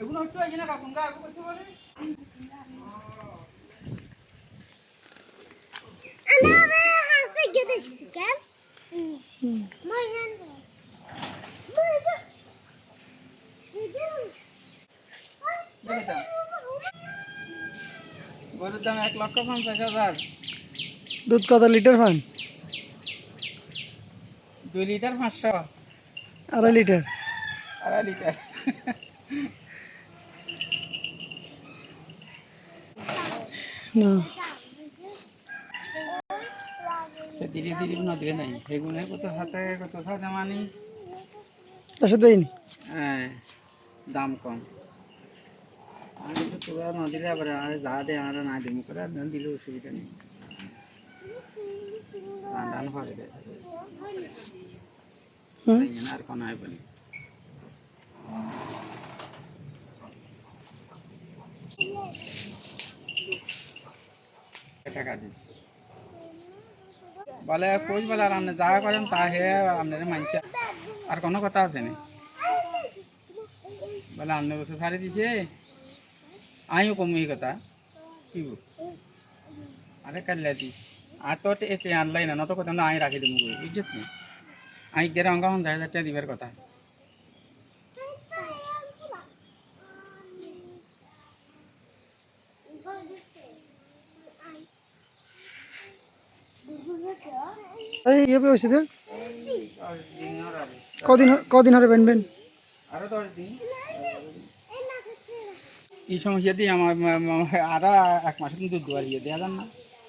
এগুলো একটু এই না কাকুন গা আগে করতে গরুর দাম এক লক্ষ পঞ্চাশ হাজার। দুধ কত লিটার পান দুই লিটার পাঁচশো। আড়াই লিটার। আড়াই লিটার। না। ধীরে ধীরে নদীরে নাই। সেগুলো কত হাতে কত সাথে মানি? এসে দেয়নি? হ্যাঁ দাম কম। আমি তো তোরা নদীরে আবার যা দে আমরা না দিমু করে দিলে অসুবিধা নেই। রান্নান করে দে হুম? এই জন্য আর কোনো আইব না। বলে কোচ বলে, আর আপনি যা করেন তা হে, আপনার মানছে। আর কোনো কথা আছে না? বলে, আপনি বসে ছাড়ি দিছে। আমিও কমু এই কথা। কি? আরে, কাল্লা দিস। আর তো এতে আনলাই না নত কথা আমি রাখি দেবো বুঝছত না? আমি গেলে অঙ্কা হন যায় দিবার কথা। এই ইয়ে হয়েছে তো কদিন কদিন হরে বেনবেন? আরও দশ দিন। সমস্যা দিয়ে আমার আরও এক মাসের দুধ দুয়ার ইয়ে দেওয়া যান না।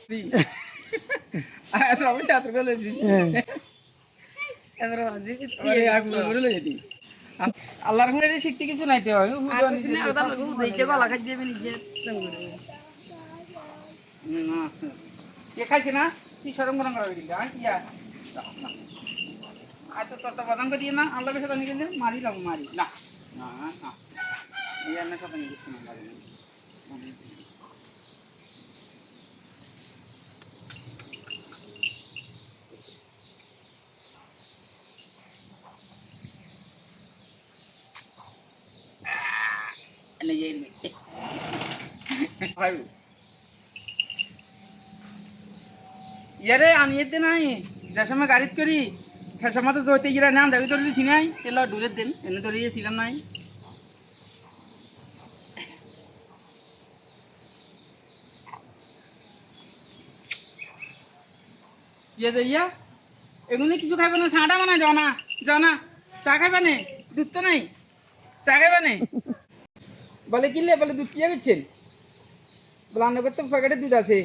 ছাত্র হ্যাঁ। আল্লাহর ঘরে শিখতে কিছু নাই তো না। কে খাইছে না? তুই সরম গরম করা দিলি আর কি আর আর তো তত বাদাম করে দিয়ে না আল্লাহর সাথে নিয়ে গেলে মারি লাগ মারি না না না এই আন্নার সাথে নিয়ে গেছি না মারি না। ইয়ারে আমি এতে নাই। যে সময় গাড়িত করি সে সময় তো জয়তে গিরা না দেখি দিছি নাই এলো দূরের দিন, এনে ধরে ছিলাম নাই। ইয়ে ইয়া? এগুলো কিছু খাইবে না ছাঁটা বানাই যাও না যাও না চা খাইবে না? দুধ তো নাই। চা খাইবে না? বলে কিনলে বলে দুধ কিয়া করছেন বলে আপনার তো প্যাকেটে দুধ আছে।